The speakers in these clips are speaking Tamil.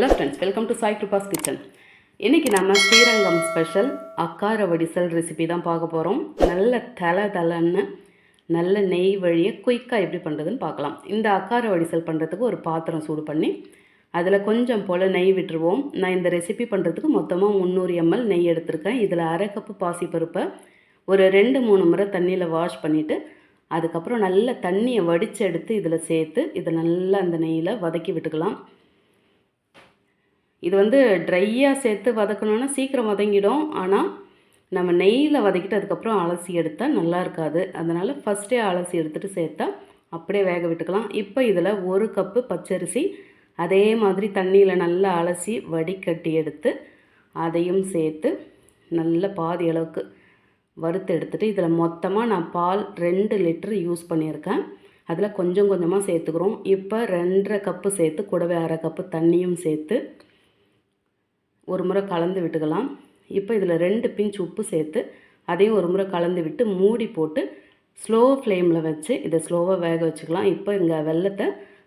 Hello friends welcome to Sai Kripa's kitchen இன்றைக்கி நம்ம ஸ்ரீரங்கம் ஸ்பெஷல் அக்கார வடிசல் ரெசிபி தான் பார்க்க போகிறோம் நல்ல தலை தலைன்னு நல்ல நெய் வழியை குயிக்காக எப்படி பண்ணுறதுன்னு பார்க்கலாம். இந்த அக்கார வடிசல் பண்ணுறதுக்கு ஒரு பாத்திரம் சூடு பண்ணி அதில் கொஞ்சம் போல் நெய் விட்டுருவோம். நான் இந்த ரெசிபி பண்ணுறதுக்கு மொத்தமாக முந்நூறு எம்எல் நெய் எடுத்திருக்கேன். இதில் அரை கப்பு பாசிப்பருப்பை ஒரு ரெண்டு மூணு முறை தண்ணியில் வாஷ் பண்ணிவிட்டு அதுக்கப்புறம் நல்ல தண்ணியை வடித்து எடுத்து இதில் சேர்த்து இதை நல்லா அந்த நெய்யில் வதக்கி விட்டுக்கலாம். இது வந்து ட்ரையாக சேர்த்து வதக்கணுன்னா சீக்கிரம் வதங்கிடும். ஆனால் நம்ம நெய்யில் வதக்கிட்டு அதுக்கப்புறம் அலசி எடுத்தால் நல்லா இருக்காது. அதனால் ஃபஸ்ட்டே அலசி எடுத்துகிட்டு சேர்த்தா அப்படியே வேக விட்டுக்கலாம். இப்போ இதில் ஒரு கப்பு பச்சரிசி அதே மாதிரி தண்ணியில் நல்லா அலசி வடிகட்டி எடுத்து அதையும் சேர்த்து நல்ல பாதி அளவுக்கு வறுத்து எடுத்துகிட்டு இதில் மொத்தமாக நான் பால் ரெண்டு லிட்டர் யூஸ் பண்ணியிருக்கேன். அதில் கொஞ்சம் கொஞ்சமாக சேர்த்துக்கிறோம். இப்போ ரெண்டரை கப்பு சேர்த்து கூடவே அரை கப்பு தண்ணியும் சேர்த்து ஒரு முறை கலந்து விட்டுக்கலாம். இப்போ இதில் ரெண்டு பிஞ்ச் உப்பு சேர்த்து அதையும் ஒரு முறை கலந்து விட்டு மூடி போட்டு ஸ்லோ ஃப்ளேமில் வச்சு இதை ஸ்லோவாக வேக வச்சுக்கலாம். இப்போ இங்கே வெள்ளத்தை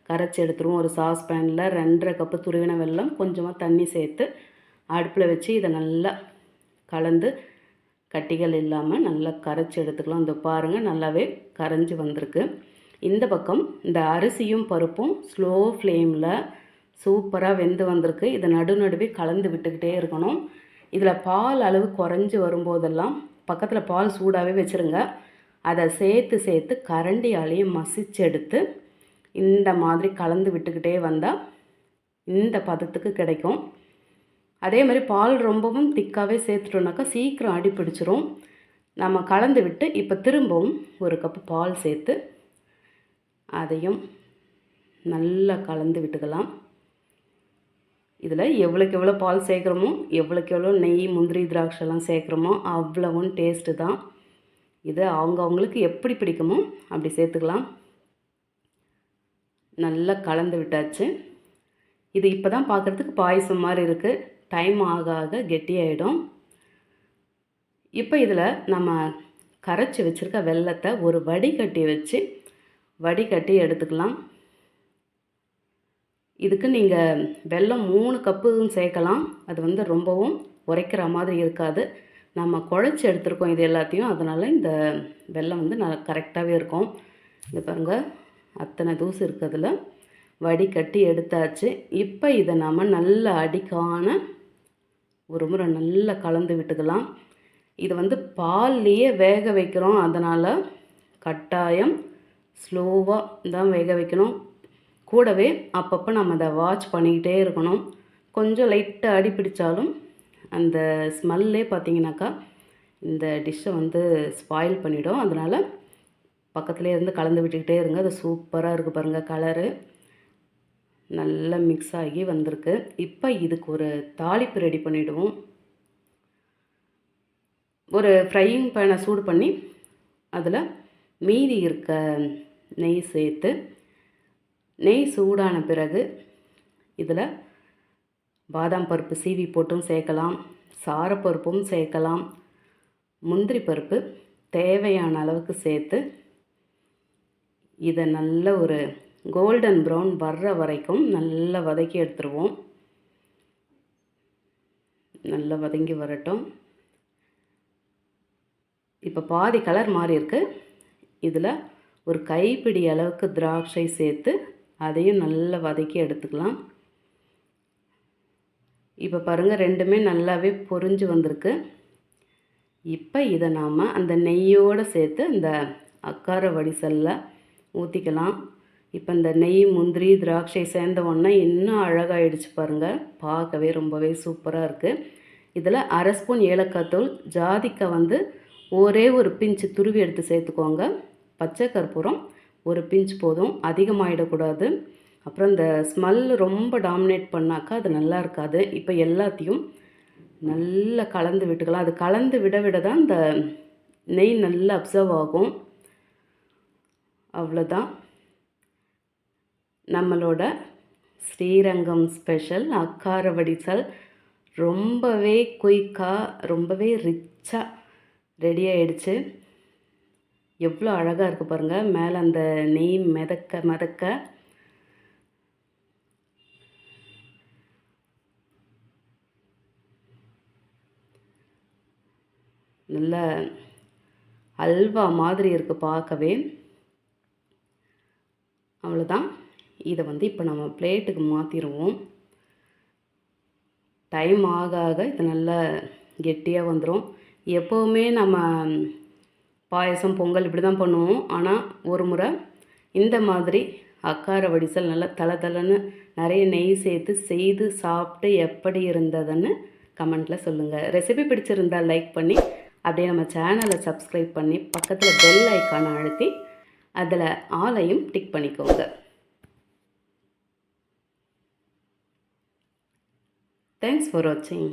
கரைச்சி எடுத்துருவோம். ஒரு சாஸ் பேனில் ரெண்டரை கப்பு துருவின வெல்லம் கொஞ்சமாக தண்ணி சேர்த்து அடுப்பில் வச்சு இதை நல்லா கலந்து கட்டிகள் இல்லாமல் நல்லா கரைச்சி எடுத்துக்கலாம். இந்த பாருங்கள் நல்லாவே கரைஞ்சி வந்திருக்கு. இந்த பக்கம் இந்த அரிசியும் பருப்பும் ஸ்லோ ஃப்ளேமில் சூப்பராக வெந்து வந்திருக்கு. இதை நடு நடுவே கலந்து விட்டுக்கிட்டே இருக்கணும். இதில் பால் அளவு குறைஞ்சி வரும்போதெல்லாம் பக்கத்தில் பால் சூடாகவே வச்சுருங்க. அதை சேர்த்து சேர்த்து கரண்டியாலேயும் மசிச்சு எடுத்து இந்த மாதிரி கலந்து விட்டுக்கிட்டே வந்தால் இந்த பதத்துக்கு கிடைக்கும். அதே மாதிரி பால் ரொம்பவும் திக்காகவே சேர்த்துட்டோம்னாக்கா சீக்கிரம் அடி பிடிச்சிரும். நம்ம கலந்து விட்டு இப்போ திரும்பவும் ஒரு கப்பு பால் சேர்த்து அதையும் நல்லா கலந்து விட்டுக்கலாம். இதில் எவ்வளோக்கு எவ்வளோ பால் சேர்க்குறோமோ எவ்வளோக்கு எவ்வளோ நெய் முந்திரி திராட்சைலாம் சேர்க்குறோமோ அவ்வளவும் டேஸ்ட்டு தான். இது அவங்கவுங்களுக்கு எப்படி பிடிக்குமோ அப்படி சேர்த்துக்கலாம். நல்லா கலந்து விட்டாச்சு. இது இப்போ தான் பார்க்குறதுக்கு பாயசம் மாதிரி இருக்குது டைம் ஆக ஆக கெட்டியாயிடும். இப்போ இதில் நம்ம கரைச்சி வச்சுருக்க வெள்ளத்தை ஒரு வடிகட்டி வச்சு வடிகட்டி எடுத்துக்கலாம். இதுக்கு நீங்கள் வெல்லம் மூணு கப்பும் சேர்க்கலாம். அது வந்து ரொம்பவும் உரைக்கிற மாதிரி இருக்காது. நம்ம குழச்சி எடுத்துருக்கோம் இது எல்லாத்தையும். அதனால் இந்த வெல்லம் வந்து நல்லா கரெக்டாகவே இருக்கும். இது பாருங்கள் அத்தனை தூசு இருக்கிறதுல வடிகட்டி எடுத்தாச்சு. இப்போ இதை நாம் நல்ல அடிக்கான ஒரு முறை நல்லா கலந்து விட்டுக்கலாம். இது வந்து பால்லையே வேக வைக்கிறோம். அதனால் கட்டாயம் ஸ்லோவாக தான் வேக வைக்கணும். கூடவே அப்பப்போ நம்ம அதை வாட்ச் பண்ணிக்கிட்டே இருக்கணும். கொஞ்சம் லைட்டாக அடி பிடிச்சாலும் அந்த ஸ்மெல்லே பார்த்தீங்கன்னாக்கா இந்த டிஷ்ஷை வந்து ஸ்பாயில் பண்ணிவிடும் அதனால் பக்கத்துலேயே இருந்து கலந்து விட்டுக்கிட்டே இருங்க. அது சூப்பராக இருக்குது பாருங்கள் கலரு நல்லா மிக்ஸ் ஆகி வந்திருக்கு. இப்போ இதுக்கு ஒரு தாளிப்பு ரெடி பண்ணிவிடுவோம் ஒரு ஃப்ரையிங் பேனை சூடு பண்ணி அதில் மீதி இருக்க நெய் சேர்த்து நெய் சூடான பிறகு இதில் பாதாம் பருப்பு சீவி போட்டும் சேர்க்கலாம் சாரப்பருப்பும் சேர்க்கலாம் முந்திரி பருப்பு தேவையான அளவுக்கு சேர்த்து இதை நல்ல ஒரு கோல்டன் ப்ரௌன் வர்ற வரைக்கும் நல்லா வதக்கி எடுத்துருவோம். நல்லா வதங்கி வரட்டும். இப்போ பாதி கலர் மாறி இருக்கு இதில் ஒரு கைப்பிடி அளவுக்கு திராட்சை சேர்த்து அதையும் நல்லா வதக்கி எடுத்துக்கலாம். இப்போ பாருங்கள் ரெண்டுமே நல்லாவே பொறிஞ்சு வந்திருக்கு. இப்போ இதை நாம் அந்த நெய்யோடு சேர்த்து இந்த அக்கார வடிசலில் ஊற்றிக்கலாம் இப்போ இந்த நெய் முந்திரி திராட்சை சேர்ந்த ஒன்றா இன்னும் அழகாயிடுச்சு பாருங்கள் பார்க்கவே ரொம்பவே சூப்பராக இருக்குது இதில் அரை ஸ்பூன் ஏலக்காய் தூள் ஜாதிக்காய் வந்து ஒரே ஒரு பிஞ்சு துருவி எடுத்து சேர்த்துக்கோங்க. பச்சை கற்பூரம் ஒரு பிஞ்ச் போதும் அதிகமாகிடக்கூடாது அப்புறம் இந்த ஸ்மெல் ரொம்ப டாமினேட் பண்ணாக்கா அது நல்லா இருக்காது. இப்போ எல்லாத்தையும் நல்லா கலந்து விட்டுக்கலாம். அது கலந்து விட விட தான் இந்த நெய் நல்லா அப்சர்வ் ஆகும். அவ்வளோதான். நம்மளோட ஸ்ரீரங்கம் ஸ்பெஷல் அக்கார வடிசல் ரொம்பவே குயிக்காக ரொம்பவே ரிச்சாக ரெடி ஆயிடுச்சு. எவ்வளோ அழகாக இருக்குது பாருங்கள் மேலே அந்த நெய் மிதக்க மிதக்க. நல்ல அல்வா மாதிரி இருக்குது பார்க்கவே. அவ்வளோதான். இதை வந்து இப்போ நம்ம பிளேட்டுக்கு மாற்றிடுவோம் டைம் ஆக ஆக இது நல்லா கெட்டியாக வந்துடும் எப்போவுமே நம்ம பாயசம் பொங்கல் இப்படி தான் பண்ணுவோம். ஆனால் ஒரு முறை இந்த மாதிரி அக்கார வடிசல் நல்லா தலை தலைன்னு நிறைய நெய் சேர்த்து செய்து சாப்பிட்டு எப்படி இருந்ததுன்னு கமெண்ட்டில் சொல்லுங்கள் ரெசிபி பிடிச்சிருந்தா லைக் பண்ணி அப்படியே நம்ம சேனலை சப்ஸ்கிரைப் பண்ணி பக்கத்தில் பெல் ஐக்கானை அழுத்தி அதில் ஆலையும் டிக் பண்ணிக்கோங்க. தேங்க்ஸ் ஃபார் வாட்சிங்